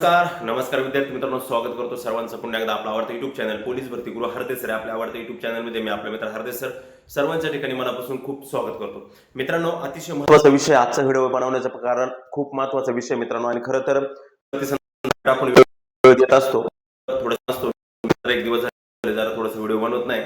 नमस्कार नमस्कार विद्यार्थी मित्रांनो स्वागत करतो सर्वांचं पुन्हा एकदा आपला आवडता युट्यूब चॅनल पोलीस भरती गुरु हरदे सर आपल्या आवडत्या युट्यूब चॅनलमध्ये मी आपले मित्र हरदेसर सर्वांच्या ठिकाणी मनापासून खूप स्वागत करतो. मित्रांनो अतिशय महत्त्वाचा विषय आजचा व्हिडिओ बनवण्याचं कारण खूप महत्त्वाचा विषय मित्रांनो. आणि खरं तर आपण वेळ देत असतो. थोडं असतो. एक दिवस झाले जरा थोडासा व्हिडिओ बनवत नाही.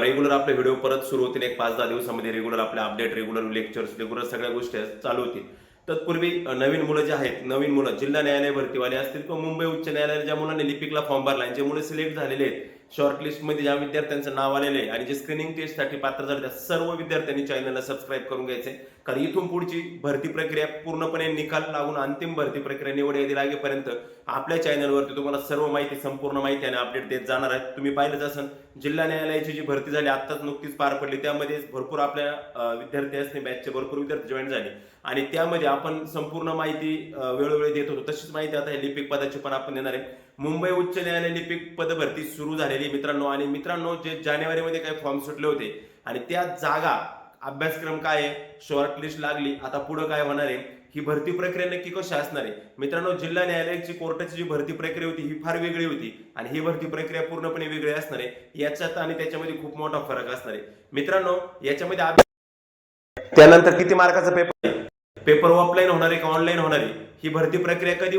रेग्युलर आपले व्हिडिओ परत सुरू होतील एक पाच दहा दिवसामध्ये. रेग्युलर आपले अपडेट रेग्युलर लेक्चर्स रेग्युलर सगळ्या गोष्टी चालू होतील. तत्पूर्वी नवीन मुलं जे आहेत नवीन मुलं जिल्हा न्यायालय भरतीवाले असतील किंवा मुंबई उच्च न्यायालयात ज्या मुलांनी लिपिकला फॉर्म भरला आणि जे मुलं सिलेक्ट झालेले आहेत शॉर्टलिस्टमध्ये ज्या विद्यार्थ्यांचं नाव आलेलं आहे आणि जे स्क्रीनिंग टेस्टसाठी पात्र झाले त्या सर्व विद्यार्थ्यांनी चॅनलला सबस्क्राईब करून घ्यायचे कारण इथून पुढची भरती प्रक्रिया पूर्णपणे निकाल लागून अंतिम भरती प्रक्रिया निवड यादी लागेपर्यंत आपल्या चॅनलवरती तुम्हाला सर्व माहिती संपूर्ण माहिती आणि अपडेट देत जाणार आहे. तुम्ही पाहिलंच असेल जिल्हा न्यायालयाची जी भरती झाली आत्ताच नुकतीच पार पडली. त्यामध्ये भरपूर आपल्या विद्यार्थी असणे बॅचचे भरपूर विद्यार्थी जॉईन झाले. आणि त्यामध्ये आपण संपूर्ण माहिती वेळोवेळी देत होतो. तशीच माहिती आता हे लिपिक पदाची पण आपण देणार आहे. मुंबई उच्च न्यायालय लिपिक पद भरती सुरू झालेली मित्रांनो. आणि मित्रांनो जे जानेवारीमध्ये काही फॉर्म सुटले होते आणि त्या जागा अभ्यासक्रम काय आहे? शॉर्ट लिस्ट लागली आता पुढे काय होणार आहे? ही भरती प्रक्रिया नक्की कशी असणार आहे? मित्रांनो जिल्हा न्यायालयाची कोर्टाची जी भरती प्रक्रिया होती ही फार वेगळी होती आणि ही भरती प्रक्रिया पूर्णपणे वेगळी असणार आहे. याच्यात आणि त्याच्यामध्ये खूप मोठा फरक असणार आहे. मित्रांनो याच्यामध्ये त्यानंतर किती मार्काचा पेपर आहे? पेपर ऑफलाईन होणार आहे का ऑनलाईन होणार आहे? ही भरती प्रक्रिया कधी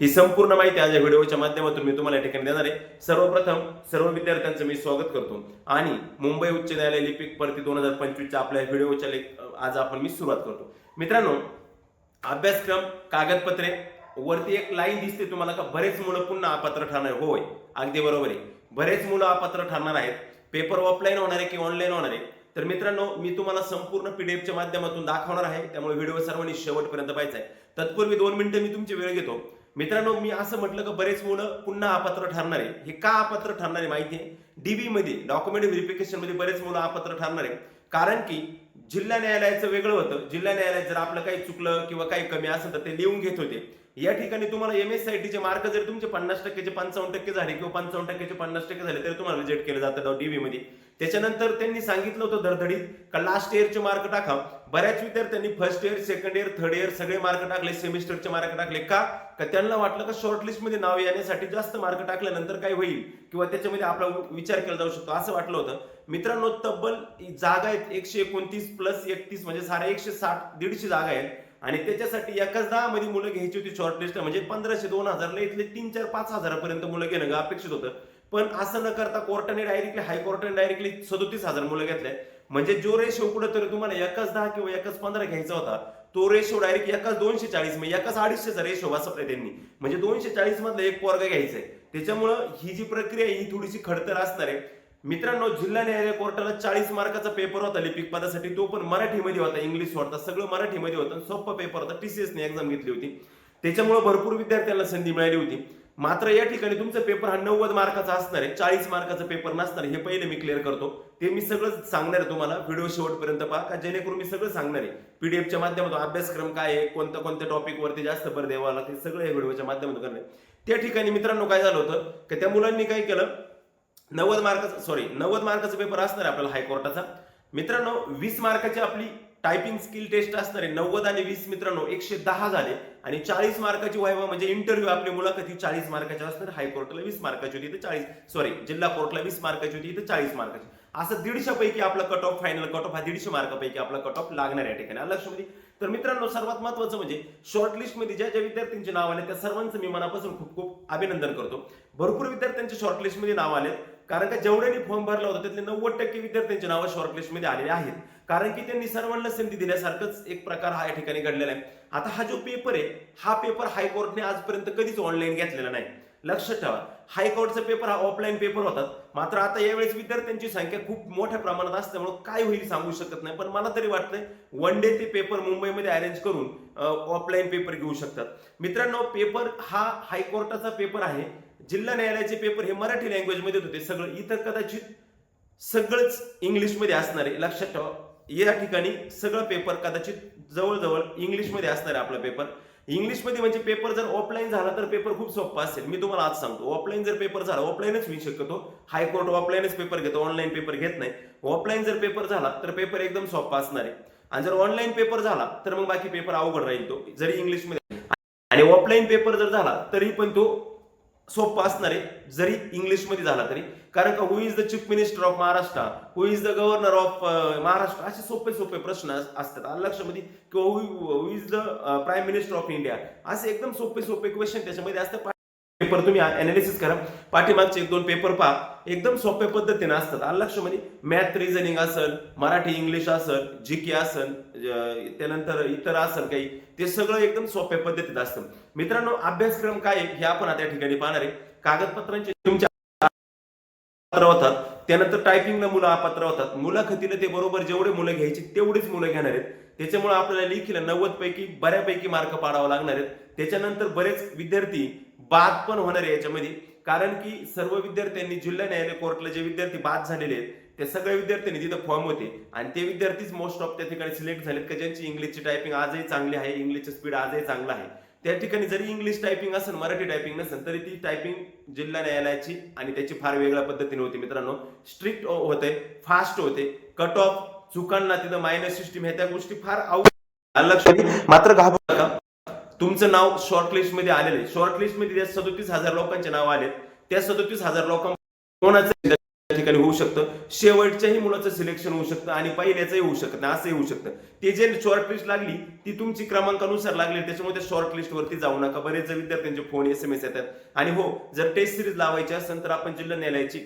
ही संपूर्ण माहिती आज या व्हिडिओच्या माध्यमातून मी तुम्हाला या ठिकाणी देणार आहे. सर्वप्रथम सर्व विद्यार्थ्यांचं मी स्वागत करतो. आणि मुंबई उच्च न्यायालय लिपिक परती दोन हजार पंचवीसच्या आपल्या व्हिडिओच्या लेख आज आपण मी सुरुवात करतो. मित्रांनो अभ्यासक्रम कागदपत्रे वरती एक लाईन दिसते तुम्हाला का? बरेच मुलं पुन्हा अपात्र ठरणार होय अगदी बरोबर आहे. बरेच मुलं अपात्र ठरणार आहेत. पेपर ऑफलाईन होणार आहे की ऑनलाईन होणार आहे? तर मित्रांनो मी तुम्हाला संपूर्ण पीडीएफच्या माध्यमातून दाखवणार आहे. त्यामुळे व्हिडिओ सर्वांनी शेवटपर्यंत पाहायचा आहे. तत्पूर्वी दोन मिनिटं मी तुमची वेळ घेतो. मित्रांनो मी असं म्हटलं की बरेच मुलं पुन्हा अपात्र ठरणार आहे. हे का अपात्र ठरणार आहे माहिती आहे? डीबी मध्ये डॉक्युमेंट व्हेरिफिकेशनमध्ये बरेच मुलं अपात्र ठरणार आहे. कारण की जिल्हा न्यायालयाचं वेगळं होतं. जिल्हा न्यायालयात जर आपलं काही चुकलं किंवा काही कमी असेल तर ते लिहून घेत होते. या ठिकाणी तुम्हाला एम एस आय चे मार्क जर तुमचे पन्नास टक्केचे पंचावन्न टक्के झाले किंवा पंचावन्न टक्केचे पन्नास टक्के झाले तरी तुम्हाला रिजेक्ट केलं जातं डीबी मध्ये. त्याच्यानंतर त्यांनी सांगितलं होतं धडधडीत का लास्ट इयरचे मार्क टाका. बऱ्याच विद्यार्थ्यांनी first year second year third year सगळे मार्क टाकले सेमिस्टरचे मार्क टाकले. का? का त्यांना वाटलं का शॉर्टलिस्टमध्ये नाव येण्यासाठी जास्त मार्क टाकल्यानंतर काय होईल? किंवा त्याच्यामध्ये आपला विचार केला जाऊ शकतो. असं वाटलं होतं. मित्रांनो तब्बल जागा आहेत. एकशे एकोणतीस प्लस एकतीस म्हणजे साडे एकशे साठ दीडशे जागा आहेत. आणि त्याच्यासाठी एकाच दहा मध्ये मुलं घ्यायची होती शॉर्टलिस्ट म्हणजे पंधराशे दोन हजारला इथले तीन चार पाच हजारापर्यंत मुलं घेणं अपेक्षित होतं. पण असं न करता कोर्टाने डायरेक्टली हायकोर्टाने डायरेक्टली सदोतीस हजार मुलं घेतले म्हणजे जो रेशो कुठं तरी तुम्हाला एकच दहा किंवा एकच पंधरा घ्यायचा होता तो रेशो डायरेक्ट एकाच दोनशे चाळीस म्हणजे एकाच अडीचशेचा रेशो वाचवलाय त्यांनी. म्हणजे दोनशे चाळीस मधलं एक पोरगा घ्यायचंय. त्याच्यामुळं ही जी प्रक्रिया आहे, ही थोडीशी खडतर असणार आहे. मित्रांनो जिल्हा न्यायालय कोर्टाला चाळीस मार्काचा पेपर होता लिपिक पदासाठी. तो पण मराठीमध्ये होता इंग्लिश होता सगळं मराठीमध्ये होतं. सोपा पेपर होता. टीसीएसने एक्झाम घेतली होती. त्याच्यामुळे भरपूर विद्यार्थ्यांना संधी मिळाली होती. मात्र या ठिकाणी तुमचा पेपर हा नव्वद मार्काचा असणार आहे चाळीस मार्काचा पेपर नसणार हे पहिले मी क्लिअर करतो. ते मी सगळं सांगणार आहे तुम्हाला व्हिडिओ शेवटपर्यंत पहा का जेणेकरून मी सगळं सांगणार आहे. पीडीएफच्या माध्यमातून अभ्यासक्रम काय आहे कोणत्या कोणत्या टॉपिकवरती जास्त भर द्यावा लागते सगळं या व्हिडिओच्या माध्यमातून करणार आहे. त्या ठिकाणी मित्रांनो काय झालं होतं की त्या मुलांनी काय केलं नव्वद मार्काचा सॉरी नव्वद मार्काचा पेपर असणार आहे आपल्याला हायकोर्टाचा मित्रांनो वीस मार्काची आपली टायपिंग स्किल टेस्ट असणारे नव्वद आणि वीस मित्रांनो एकशे दहा झाले. आणि चाळीस मार्काची व्हायवा म्हणजे इंटरव्ह्यू आपली मुलाखती चाळीस मार्काची असणार. हायकोर्टला वीस मार्काची होती तर चाळीस. सॉरी जिल्हा कोर्टला वीस मार्काची होती इथे चाळीस मार्काची. असं दीडशे पैकी आपला cut off final cut off हा दीडशे मार्कापैकी आपला कट ऑफ लागणार या ठिकाणी. आलं लक्षामध्ये? तर मित्रांनो सर्वात महत्वाचं म्हणजे शॉर्टलिस्टमध्ये ज्या ज्या विद्यार्थ्यांचे नाव आले त्या सर्वांचं मी मनापासून खूप खूप अभिनंदन करतो. भरपूर विद्यार्थ्यांचे शॉर्टलिस्टमध्ये नाव आले कारण का जेवढ्यांनी फॉर्म भरला होता त्यातले नव्वद टक्के विद्यार्थ्यांची नावं शॉर्टलिस्टमध्ये आलेले आहेत. कारण की त्यांनी सर्वांना संधी दिल्यासारखंच एक प्रकार हा या ठिकाणी घडलेला आहे. आता हा जो पेपर आहे हा पेपर हायकोर्टने आजपर्यंत कधीच ऑनलाईन घेतलेला नाही. लक्षात ठेवा हायकोर्टचा पेपर हा ऑफलाईन पेपर होता. मात्र आता यावेळेस विद्यार्थ्यांची संख्या खूप मोठ्या प्रमाणात असल्यामुळे काय होईल सांगू शकत नाही. पण मला तरी वाटतंय वन डे ते पेपर मुंबईमध्ये अरेंज करून ऑफलाईन पेपर घेऊ शकतात. मित्रांनो पेपर हा हायकोर्टाचा पेपर आहे. जिल्हा न्यायालयाचे पेपर हे मराठी लँग्वेजमध्ये होते. सगळं इतर कदाचित सगळंच इंग्लिशमध्ये असणार आहे. लक्षात ठेवा. या ठिकाणी सगळं पेपर कदाचित जवळजवळ इंग्लिशमध्ये असणार आहे आपला पेपर इंग्लिशमध्ये म्हणजे पेपर जर ऑफलाईन झाला तर पेपर खूप सोपा असेल. मी तुम्हाला आज सांगतो. ऑफलाईन जर पेपर झाला ऑफलाईनच होऊ शकतो हायकोर्ट ऑफलाईनच पेपर घेतो. ऑनलाईन पेपर घेत नाही. ऑफलाईन जर पेपर झाला तर पेपर एकदम सोपा असणार आहे. आणि जर ऑनलाईन पेपर झाला तर मग बाकी पेपर अवघड राहील तो. जरी इंग्लिशमध्ये आणि ऑफलाईन पेपर जर झाला तरी पण तो सोपं असणार आहे जरी इंग्लिशमध्ये झाला तरी. कारण का who is the chief minister of Maharashtra who is the governor of Maharashtra असे सोपे सोपे प्रश्न असतात. आलं लक्षामध्ये? किंवा who is the prime minister of India असे एकदम सोपे सोपे क्वेश्चन त्याच्यामध्ये असतात. पेपर तुम्ही अनालिसिस करा. पाठीमागचे एक दोन पेपर पहा. एकदम सोप्या पद्धतीने असतात. आलं म्हणजे मॅथ रिझनिंग असेल मराठी इंग्लिश असेल जी के असेल त्यानंतर इतर असेल काही ते सगळं एकदम सोप्या पद्धतीत असतं. मित्रांनो अभ्यासक्रम काय आहे हे आपण आता या ठिकाणी पाहणार आहे. कागदपत्रांचे तुमच्या पात्र होतात. त्यानंतर टायपिंगला मुलं अपात्र होतात. मुलाखतीला ते बरोबर जेवढे मुलं घ्यायचे तेवढीच मुलं घेणार आहेत. त्याच्यामुळे आपल्याला लिखील नव्वद पैकी बऱ्यापैकी मार्क पाडावा लागणार आहेत. त्याच्यानंतर बरेच विद्यार्थी बाद पण होणार आहे याच्यामध्ये. कारण की सर्व विद्यार्थ्यांनी जिल्हा न्यायालय कोर्टला जे विद्यार्थी बाद झालेले आहेत ते सगळे विद्यार्थ्यांनी तिथं फॉर्म होते. आणि ते विद्यार्थीच मोस्ट ऑफ त्या ठिकाणी सिलेक्ट झालेत का ज्यांची इंग्लिशची टायपिंग आजही चांगली आहे इंग्लिशची स्पीड आजही चांगला आहे. त्या ठिकाणी जरी इंग्लिश टायपिंग असेल मराठी टायपिंग नसेल तरी ती टायपिंग जिल्हा न्यायालयाची आणि त्याची फार वेगळ्या पद्धतीने होती. मित्रांनो स्ट्रिक्ट हो- होते फास्ट होते. कट ऑफ चुकांना तिथं मायनस सिस्टीम ह्या त्या गोष्टी फार अवघड लक्षात मात्र घाबरू नका. तुमचं नाव शॉर्टलिस्टमध्ये आलेलं आहे. शॉर्टलिस्टमध्ये त्या सदोतीस हजार लोकांचे नाव आले त्या सदोतीस हजार लोकां कोणाचं ठिकाणी होऊ शकतं? शेवटच्याही मुलाचं सिलेक्शन होऊ शकतं आणि पहिल्याचंही होऊ शकत नाही असंही होऊ शकतं. ते जे शॉर्टलिस्ट लागली ती तुमची क्रमांकानुसार लागली त्याच्यामुळे त्या शॉर्टलिस्ट वरती जाऊ नका. बरेच विद्यार्थ्यांचे फोन एस एम एस येतात. आणि हो जर टेस्ट सिरीज लावायची असेल तर आपण जिल्हा न्यायालयाची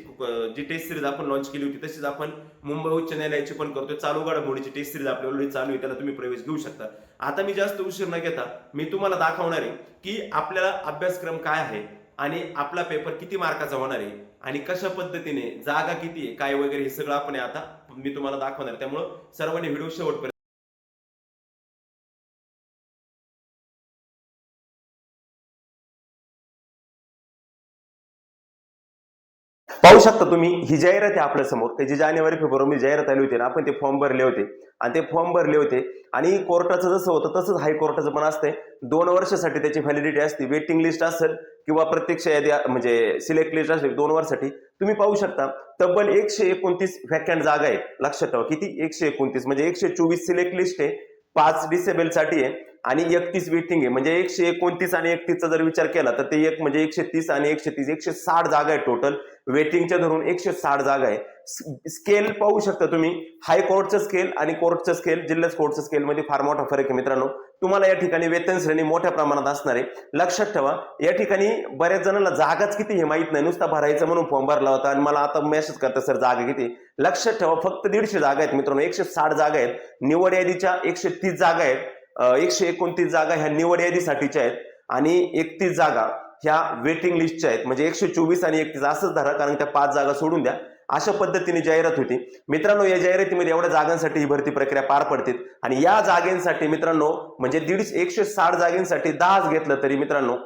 जी टेस्ट सिरीज आपण लॉन्च केली होती तशीच आपण मुंबई उच्च न्यायालयाची पण करतोय. चालू घडामोडीची टेस्ट सिरीज आपल्या चालू आहे त्याला तुम्ही प्रवेश घेऊ शकता. आता मी जास्त उशीर न घेता मी तुम्हाला दाखवणार आहे की आपल्याला अभ्यासक्रम काय आहे आणि आपला पेपर किती मार्काचा होणार आहे आणि कशा पद्धतीने जागा किती आहे काय वगैरे हे सगळं आपण आता मी तुम्हाला दाखवणार त्यामुळं सर्वांनी व्हिडिओ शेवटपर्यंत पाहू शकता तुम्ही ही जाहिरात आहे आपल्यासमोर. त्याची जानेवारी फेब्रुवारी जाहिरात आली होती ना आपण ते फॉर्म भरले होते. आणि ते फॉर्म भरले होते. आणि कोर्टाचं जसं होतं तसंच हायकोर्टाचं पण असतंय. दोन वर्षासाठी त्याची व्हॅलिडिटी असते. वेटिंग लिस्ट असेल किंवा प्रत्यक्ष यादी म्हणजे सिलेक्ट लिस्ट असेल दोन वर्षासाठी. तुम्ही पाहू शकता तब्बल एकशे एकोणतीस व्हॅकंट जागा आहे लक्षात ठेवा किती? एकशे एकोणतीस म्हणजे एकशे चोवीस सिलेक्ट लिस्ट आहे. पाच डिसेबलसाठी आहे. आणि एकतीस वेटिंग आहे. म्हणजे एकशे एकोणतीस आणि एकतीसचा जर विचार केला तर ते एक म्हणजे एकशे तीस आणि एकशे तीस एकशे साठ जागा आहे टोटल वेटिंगच्या धरून एकशे साठ जागा आहे. स्केल पाहू शकता तुम्ही. हायकोर्टचं स्केल आणि कोर्टचं स्केल जिल्हा कोर्टचं स्केल मध्ये फार मोठा फरक आहे मित्रांनो. तुम्हाला या ठिकाणी वेतन श्रेणी मोठ्या प्रमाणात असणार आहे. लक्षात ठेवा या ठिकाणी बऱ्याच जणांना जागाच किती हे माहीत नाही. नुसता भरायचं म्हणून फॉर्म भरला होता आणि मला आता मेसेज करता सर जागा किती? लक्षात ठेवा फक्त दीडशे जागा आहेत मित्रांनो. एकशे साठ जागा आहेत. निवड यादीच्या एकशे तीस जागा आहेत. एकशे एकोणतीस जागा ह्या निवड यादीसाठीच्या आहेत आणि एकतीस जागा ह्या वेटिंग लिस्टच्या आहेत. म्हणजे एकशे चोवीस आणि एकतीस असंच धरा कारण त्या पाच जागा सोडून द्या. अशा पद्धतीने जाहिरात होती. मित्रांनो या जाहिरातीमध्ये एवढ्या जागांसाठी ही भरती प्रक्रिया पार पडते. आणि या जागेंसाठी मित्रांनो म्हणजे दीडशे एकशे साठ जागेंसाठी दहाच घेतलं तरी मित्रांनो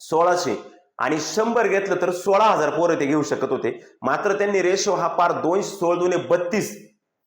सोळाशे आणि शंभर घेतलं तर सोळा हजार पोरं ते घेऊ शकत होते. मात्र त्यांनी रेशो हा पार दोनशे सोळा दोन बत्तीस.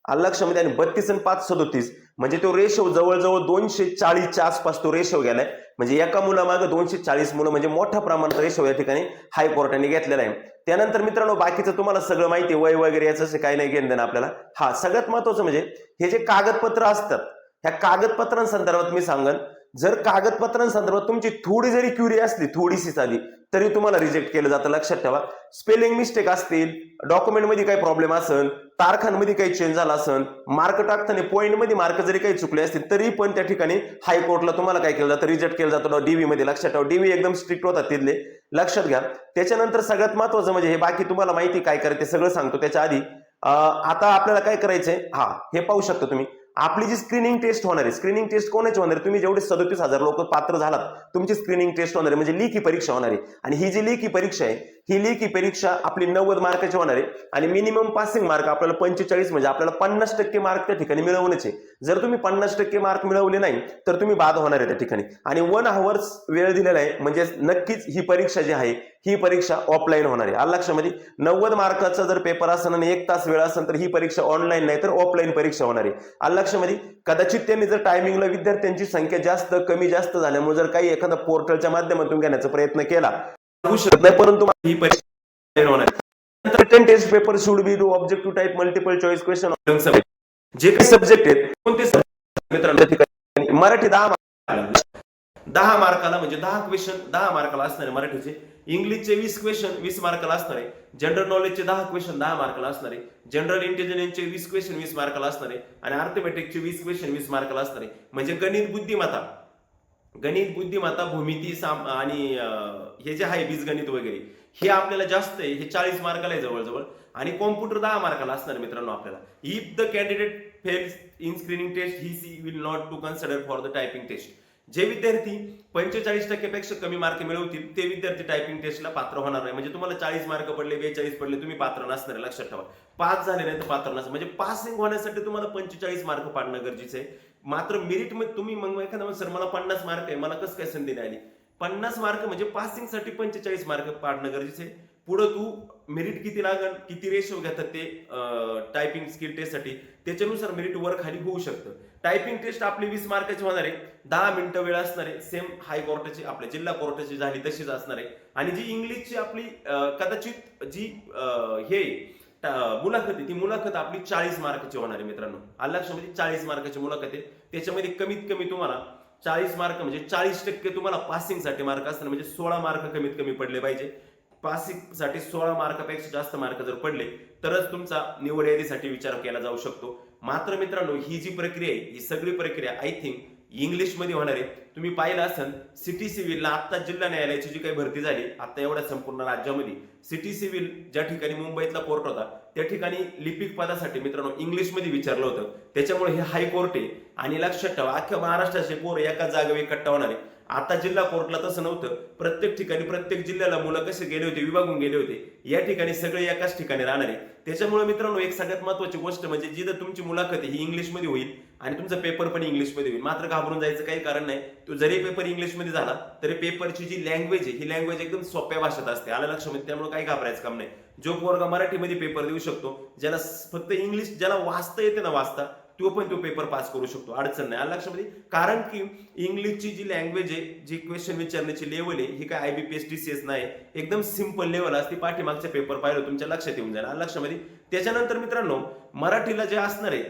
लक्षामध्ये म्हणजे आणि बत्तीस आणि पाच सदोतीस. म्हणजे तो रेशो जवळजवळ दोनशे चाळीसच्या आसपास तो रेशो गेलाय. म्हणजे एका मुलामागे दोनशे चाळीस मुलं म्हणजे मोठ्या प्रमाणात रेशो या ठिकाणी हायकोर्टाने घेतलेला आहे. त्यानंतर मित्रांनो बाकीचं तुम्हाला सगळं माहिती आहे, वय वगैरे याचं असं काही नाही घेणं देणं आपल्याला. हा सगळ्यात महत्वाचं म्हणजे हे जे कागदपत्र असतात ह्या कागदपत्रांसंदर्भात मी सांगन जर कागदपत्रांसंदर्भात तुमची थोडी जरी क्युरी असली थोडीशी साधी तरी तुम्हाला रिजेक्ट केलं जातं. लक्षात ठेवा. स्पेलिंग मिस्टेक असतील डॉक्युमेंटमध्ये काही प्रॉब्लेम असेल तारखांमध्ये काही चेंज झाला असेल मार्क टाकताना पॉईंटमध्ये मार्क जरी काही चुकले असतील तरी पण त्या ठिकाणी हायकोर्टला तुम्हाला काय केलं जातं? रिजेक्ट केलं जातं. डीव्ही मध्ये लक्षात ठेवा. डीव्ही एकदम स्ट्रिक्ट होतात तिथले. लक्षात घ्या. त्याच्यानंतर सगळ्यात महत्वाचं म्हणजे हे बाकी तुम्हाला माहिती काय करायचं सगळं सांगतो. त्याच्या आधी आता आपल्याला काय करायचंय? हा हे पाहू शकता तुम्ही. आपली जी स्क्रीनिंग टेस्ट होणार आहे स्क्रीनिंग टेस्ट कोणाची होणार आहे? तुम्ही जेवढे सदतीस हजार लोक पात्र झालात तुमची स्क्रीनिंग टेस्ट होणार आहे म्हणजे लेखी परीक्षा होणार आहे. आणि ही जी लेखी परीक्षा आहे ही लेखी परीक्षा आपली नव्वद मार्काची होणार आहे. आणि मिनिमम पासिंग मार्क आपल्याला पंचेचाळीस म्हणजे आपल्याला पन्नास टक्के मार्क त्या ठिकाणी मिळवण्याचे जर तुम्ही पन्नास टक्के मार्क मिळवले नाही तर तुम्ही बाद होणार आहे त्या ठिकाणी. आणि वन आवर्स वेळ दिलेला आहे म्हणजे नक्कीच ही परीक्षा जी आहे ही परीक्षा ऑफलाईन होणार आहे. आलं लक्षामध्ये? नव्वद मार्काचा जर पेपर असेल आणि एक तास वेळ असेल तर ही परीक्षा ऑनलाईन नाही तर ऑफलाईन परीक्षा होणार आहे. आलं लक्षामध्ये? कदाचित त्यांनी जर टायमिंगला विद्यार्थ्यांची संख्या जास्त कमी जास्त झाल्यामुळे जर काही एखादा पोर्टलच्या माध्यमातून घेण्याचा प्रयत्न केला होऊ शकत नाही परंतु ही परीक्षा होणार written test paper should be to objective type multiple choice question जे काही सब्जेक्ट आहेत कोणते मित्रांनो ठिकाणी मराठी दहा दहा मार्काला म्हणजे दहा क्वेश्चन दहा मार्काला असणार आहे मराठीचे इंग्लिशचे वीस क्वेश्चन वीस मार्काला असणार. आहे जनरल नॉलेजचे दहा क्वेश्चन दहा मार्काला असणार. आहे जनरल इंटेलिजन्सचे वीस क्वेश्चन वीस मार्काला असणार. आहे आणि अर्थमॅटिकचे वीस क्वेश्चन वीस मार्काला असणार. आहे म्हणजे गणित बुद्धिमत्ता. गणित बुद्धिमत्ता भूमिती साम आणि हे जे आहे बीजगणित वगैरे हे आपल्याला जास्त आहे. हे चाळीस मार्काला आहे जवळजवळ. आणि कॉम्प्युटर दहा मार्काला असणार मित्रांनो आपल्याला. If the candidate fails in screening test he she will not to consider for the typing test जे विद्यार्थी पंचेचाळीस टक्केपेक्षा कमी मार्क मिळवतील ते विद्यार्थी टायपिंग टेस्टला पात्र होणार नाही. म्हणजे तुम्हाला चाळीस मार्क पडले बेचाळीस पडले तुम्ही पात्र नसणार लक्षात ठेवा. पास झाले नाही तर पात्र नसणार. म्हणजे पासिंग होण्यासाठी तुम्हाला पंचेचाळीस मार्क पाडणं गरजेचं आहे. मात्र मेरिटमध्ये तुम्ही मग एखादा सर मला पन्नास मार्क आहे मला कसं काय संधी नाही आली पन्नास मार्क म्हणजे पासिंगसाठी पंचेचाळीस मार्क पाडणं गरजेचं आहे. पुढं तू मेरिट किती लागल किती रेशो घेतात ते टायपिंग स्किल टेस्टसाठी त्याच्यानुसार मेरिट वर खाली होऊ शकतं. टायपिंग टेस्ट आपली वीस मार्काची होणार आहे. दहा मिनिटं वेळ असणार आहे. सेम हाय कोर्टाची आपल्या जिल्हा कोर्टाची झाली तशीच असणार आहे. आणि जी इंग्लिशची आपली कदाचित जी हे मुलाखत आहे. ती मुलाखत आपली चाळीस मार्काची होणार आहे मित्रांनो. आलं चाळीस मार्काची मुलाखत आहे. त्याच्यामध्ये कमीत कमी तुम्हाला चाळीस मार्क म्हणजे चाळीस टक्के तुम्हाला पासिंगसाठी मार्क असणार म्हणजे सोळा मार्क कमीत कमी पडले पाहिजे. पासिंगसाठी सोळा मार्कापेक्षा जास्त मार्क जर पडले तरच तुमचा निवड यादीसाठी विचार केला जाऊ शकतो. मात्र मित्रांनो ही जी प्रक्रिया आहे ही सगळी प्रक्रिया आय थिंक इंग्लिशमध्ये होणार आहे. तुम्ही पाहिलं असेल सिटी सिव्हिलला आत्ता जिल्हा न्यायालयाची जी काही भरती झाली आत्ता एवढ्या संपूर्ण राज्यामध्ये सिटी सिव्हिल ज्या ठिकाणी मुंबईतला कोर्ट होता त्या ठिकाणी लिपिक पदासाठी मित्रांनो इंग्लिशमध्ये विचारलं होतं. त्याच्यामुळे हे हायकोर्ट आहे. आणि लक्षात ठेवा अख्ख्या महाराष्ट्राचे पोर एका जागेवर इकट्ठा होणार आहे. आता जिल्हा कोर्टला तसं नव्हतं. प्रत्येक ठिकाणी प्रत्येक जिल्ह्याला मुलं कसे गेले होते विभागून गेले होते या ठिकाणी सगळे एकाच ठिकाणी राहणार आहे त्याच्यामुळे मित्रांनो एक सगळ्यात महत्वाची गोष्ट म्हणजे जिथं तुमची मुलाखत आहे ही इंग्लिशमध्ये होईल आणि तुमचा पेपर पण इंग्लिशमध्ये होईल. मात्र घाबरून जायचं काही कारण नाही. तो जरी पेपर इंग्लिशमध्ये झाला तरी पेपरची जी लँग्वेज आहे ही लँग्वेज एकदम सोप्या भाषेत असते. आलं लक्षामध्ये त्यामुळे काही घाबरायचं काम नाही. जो पोरगा मराठीमध्ये पेपर देऊ शकतो. ज्याला फक्त इंग्लिश ज्याला वाचता येते ना वाचता तो पण तो पेपर पास करू शकतो. अडचण नाही. आलं लक्षामध्ये कारण की इंग्लिशची जी लँग्वेज आहे जी क्वेश्चन विचारण्याची लेवल आहे ही काय आयबीपीएस एस नाही. एकदम सिंपल लेवल असते. पाठीमागचे पेपर पाहिलं तुमच्या लक्षात येऊन जाईल. लक्षामध्ये त्याच्यानंतर मित्रांनो मराठीला जे असणार आहे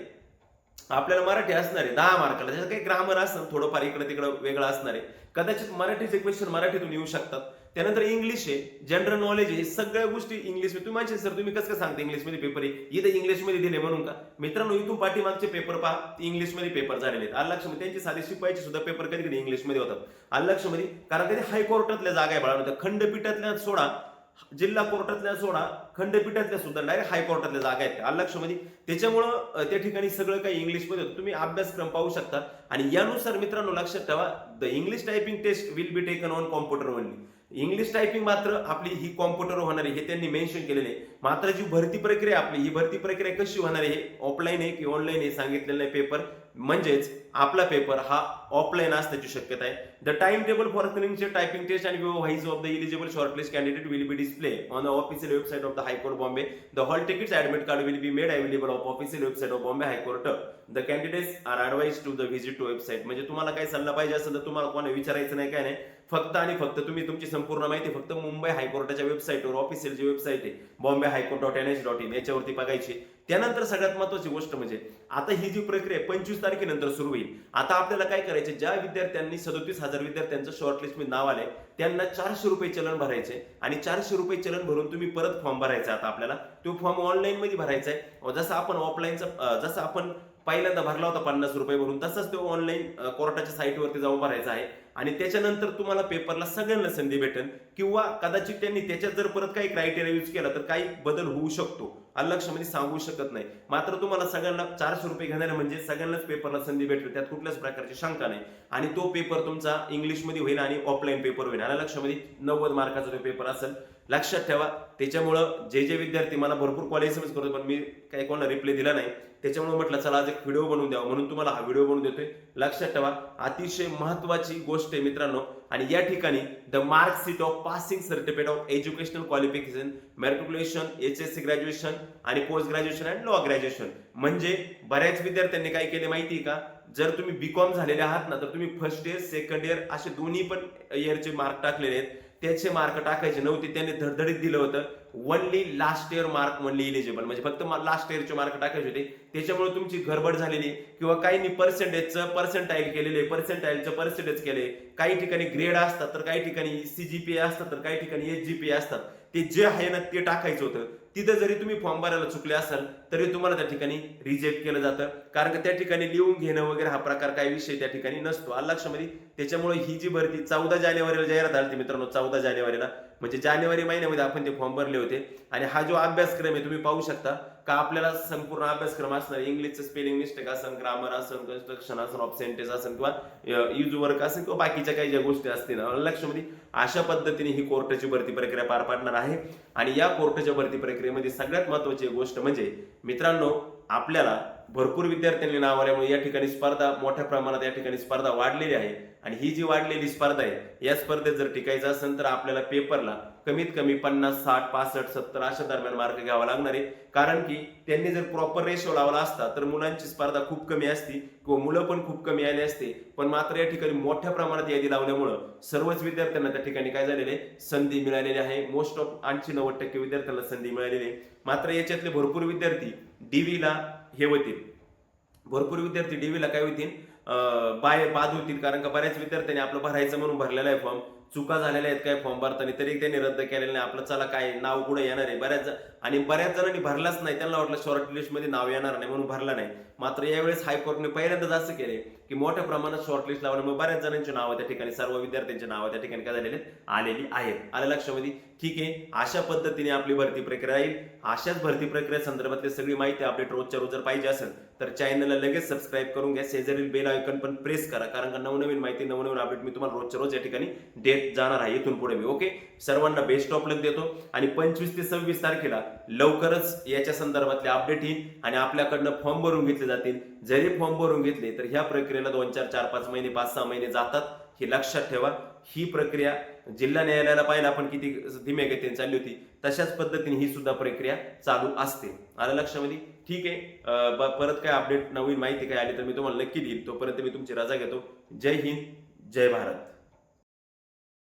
आपल्याला मराठी असणार आहे दहा मार्काला त्याच्यात काही ग्रामर असणार थोडंफार इकडे तिकडं वेगळं असणार आहे. कदाचित मराठीचे क्वेश्चन मराठीतून येऊ शकतात. त्यानंतर इंग्लिश आहे जनरल नॉलेज आहे सगळ्या गोष्टी इंग्लिश तुम्ही माहिती सर तुम्ही कसं काय सांगता इंग्लिशमध्ये पेपर आहे इथं इंग्लिशमध्ये दिले म्हणून का? मित्रांनो इथून पाठीमागचे पेपर पहा. इंग्लिशमध्ये पेपर झालेले आहेत. लक्षमध्ये त्यांची साधी शिपायचे सुद्धा पेपर कधी कधी इंग्लिशमध्ये होतात. आलं कारण कधी हायकोर्टातल्या जागा आहे बाळा खंडपीठातल्या सोडा. जिल्हा कोर्टातल्या सोडा खंडपीठातल्या सुद्धा डायरेक्ट हायकोर्टातल्या जागा आहेत आलं लक्षमध्ये त्याच्यामुळं त्या ठिकाणी सगळं काही इंग्लिशमध्ये होतं. तुम्ही अभ्यासक्रम पाहू शकता. आणि यानुसार मित्रांनो लक्षात ठेवा the English typing test will be taken on computer only English typing मात्र आपली ही कॉम्प्युटर होणार आहे हे त्यांनी मेन्शन केलेले आहे. मात्र जी भरती प्रक्रिया आपली ही भरती प्रक्रिया कशी होणार आहे ऑफलाईन आहे की ऑनलाईन आहे सांगितलेलं आहे पेपर म्हणजेच आपला पेपर हा ऑफलाईन असण्याची शक्यता आहे. द टाइम टेबल फॉर क्लिनिंगचे टायपिंग टेस्ट आणि wise of the eligible shortlist candidate will be display on the official website of the high court Bombay the hall tickets admit card will be made available of official website of Bombay high court the candidates are advise to the visit to website म्हणजे तुम्हाला काय सल्ला पाहिजे असेल तर तुम्हाला कोणा विचारायचं नाही काय नाही. फक्त आणि फक्त तुम्ही तुमची संपूर्ण माहिती फक्त मुंबई हायकोर्टाच्या वेबसाईटवर ऑफिशियल जी वेबसाईट आहे Bombay high court dot N H dot in याच्यावरती बघायची. त्यानंतर सगळ्यात महत्वाची गोष्ट म्हणजे आता ही जी प्रक्रिया पंचवीस तारखेनंतर सुरू होईल. आता आपल्याला काय करायचे ज्या विद्यार्थ्यांनी सदोतीस हजार विद्यार्थ्यांचं शॉर्टलिस्टमध्ये नाव आलंय त्यांना चारशे रुपये चलन भरायचे आणि चारशे रुपये चलन भरून तुम्ही परत फॉर्म भरायचा आता आपल्याला. तो फॉर्म ऑनलाईन मध्ये भरायचा आहे. जसं आपण ऑफलाईनचा जसं आपण पहिल्यांदा भरला होता पन्नास रुपये भरून तसंच तो ऑनलाईन कोर्टाच्या साईटवरती जाऊन भरायचा आहे. आणि त्याच्यानंतर तुम्हाला पेपरला सगळ्यांना संधी भेटेल. किंवा कदाचित त्यांनी त्याच्यात जर परत काही क्रायटेरिया यूज केला तर काही बदल होऊ शकतो. लक्षामध्ये म्हणजे सांगू शकत नाही. मात्र तुम्हाला सगळ्यांना चारशे रुपये घेणारे म्हणजे सगळ्यांनाच पेपरला संधी भेटेल त्यात कुठल्याच प्रकारची शंका नाही. आणि तो पेपर तुमचा इंग्लिशमध्ये होईल आणि ऑफलाईन पेपर होईल. आणि लक्षामध्ये म्हणजे नव्वद मार्काचा तो पेपर असेल लक्षात ठेवा. त्याच्यामुळं जे जे विद्यार्थी मला भरपूर कॉल एस करतो पण मी काही कोणाला रिप्लाय दिला नाही. त्याच्यामुळे म्हटलं चला आज एक व्हिडिओ बनवून द्यावा. म्हणून तुम्हाला हा व्हिडिओ बनवून देतोय. लक्षात ठेवा अतिशय महत्वाची गोष्ट आहे मित्रांनो. आणि या ठिकाणी the marksheet of passing certificate of educational qualification matriculation H S C graduation आणि post graduation and law graduation म्हणजे बऱ्याच विद्यार्थ्यांनी काय केले माहिती आहे का? जर तुम्ही बीकॉम झालेले आहात ना तर तुम्ही फर्स्ट इयर सेकंड इयर असे दोन्ही पण इयरचे मार्क टाकलेले आहेत. त्याचे मार्क टाकायचे नव्हते त्यांनी धडधडीत दिलं होतं. ओनली लास्ट इयर मार्क म्हणली इलिजिबल म्हणजे फक्त लास्ट इयरचे मार्क टाकायचे होते. त्याच्यामुळे तुमची गडबड झालेली किंवा काहींनी पर्सेंटेजचं पर्सेंटाईल केलेले पर्सेंटाईलचं पर्सेंटेज केले. काही ठिकाणी ग्रेड असतात तर काही ठिकाणी सीजीपीए असतात तर काही ठिकाणी एच जीपीए असतात. ते जे आहे ना ते टाकायचं होतं. तिथं जरी तुम्ही फॉर्म भरायला चुकले असाल तरी तुम्हाला त्या ठिकाणी रिजेक्ट केलं जातं. कारण का त्या ठिकाणी लिहून घेणं वगैरे हा प्रकार काही विषय त्या ठिकाणी नसतो. आलक्षमध्ये त्याच्यामुळे ही जी भरती चौदा जानेवारीला जाहिरात आली मित्रांनो चौदा जानेवारीला. म्हणजे जानेवारी महिन्यामध्ये आपण ते फॉर्म भरले होते. आणि हा जो अभ्यासक्रम आहे तुम्ही पाहू शकता. का आपल्याला संपूर्ण अभ्यासक्रम असणार? इंग्लिशचं स्पेलिंग मिस्टेक असेल ग्रामर असेल कन्स्ट्रक्शन असेल ऑफ सेंटेन्स असेल किंवा यूज वर्क असेल किंवा बाकीच्या काही ज्या गोष्टी असतील लक्षमध्ये लक्षामध्ये अशा पद्धतीने ही कोर्टाची भरती प्रक्रिया पार पाडणार आहे. आणि या कोर्टाच्या भरती प्रक्रियेमध्ये सगळ्यात महत्वाची गोष्ट म्हणजे मित्रांनो आपल्याला भरपूर विद्यार्थ्यांनी नाव आल्यामुळे या ठिकाणी स्पर्धा मोठ्या प्रमाणात या ठिकाणी स्पर्धा वाढलेली आहे. आणि ही जी वाढलेली स्पर्धा आहे या स्पर्धेत जर टिकायचं असेल तर आपल्याला पेपरला कमीत कमी पन्नास साठ पासष्ट सत्तर अशा दरम्यान मार्क घ्यावा लागणार आहे. कारण की त्यांनी जर प्रॉपर रेशो लावला असता तर मुलांची स्पर्धा खूप कमी असती किंवा मुलं पण खूप कमी आले असते. पण मात्र या ठिकाणी मोठ्या प्रमाणात यादी लावल्यामुळं सर्वच विद्यार्थ्यांना त्या ठिकाणी काय झालेले संधी मिळालेली आहे. मोस्ट ऑफ ऐंशी नव्वद टक्के विद्यार्थ्यांना संधी मिळालेली आहे. मात्र याच्यातले भरपूर विद्यार्थी डीव्हीला हे होतील. भरपूर विद्यार्थी डीव्हीला काय होतील? बाय बाद होतील. कारण का बऱ्याच विद्यार्थ्यांनी आपलं भरायचं म्हणून भरलेला आहे फॉर्म चुका झालेल्या आहेत काय फॉर्म भरताना. तरी त्यांनी रद्द केलेलं नाही. आपलं चला काय नाव पुढे येणार आहे. बऱ्याच जण- आणि बऱ्याच जणांनी भरलाच नाही. त्यांना वाटलं शॉर्ट लिस्टमध्ये नाव येणार नाही म्हणून भरला नाही. मात्र यावेळेस हायकोर्टने पहिल्यांदाच असं केले की मोठ्या प्रमाणात शॉर्ट लिस्ट लावल्यामुळे बऱ्याच जणांची नावं त्या ठिकाणी सर्व विद्यार्थ्यांची नावं त्या ठिकाणी काय झालेली आलेली आहेत. आलं लक्षामध्ये? ठीक आहे. अशा पद्धतीने आपली भरती प्रक्रिया येईल अशाच भरती प्रक्रिया संदर्भातली सगळी माहिती अपडेट रोजच्या रोज जर पाहिजे असेल तर चॅनलला लगेच सबस्क्राईब करून घ्या. शेजारील बेल आयकन पण प्रेस करा. कारण का नवनवीन माहिती नवनवीन अपडेट मी तुम्हाला रोजच्या रोज या ठिकाणी घेत जाणार आहे इथून पुढे मी ओके सर्वांना बेस्ट ऑफ लक देतो. आणि पंचवीस ते सव्वीस तारखेला लवकरच याच्या संदर्भातले अपडेट येईल आणि आपल्याकडनं फॉर्म भरून घेतले जातील. जरी फॉर्म भरून घेतले तर ह्या प्रक्रियेला दोन चार चार पाच महिने पाच सहा महिने जातात. हे लक्षात ठेवा. ही प्रक्रिया जिल्हा न्यायालयाला पाहिलं आपण किती धीम्या गतीने चालली होती तशाच पद्धतीने ही सुद्धा प्रक्रिया चालू असते. आलं लक्षामध्ये? ठीक आहे. परत काय अपडेट नवीन माहिती काय आली तर मी तुम्हाला नक्की देईल. तोपर्यंत मी तुमची रजा घेतो. जय हिंद जय भारत.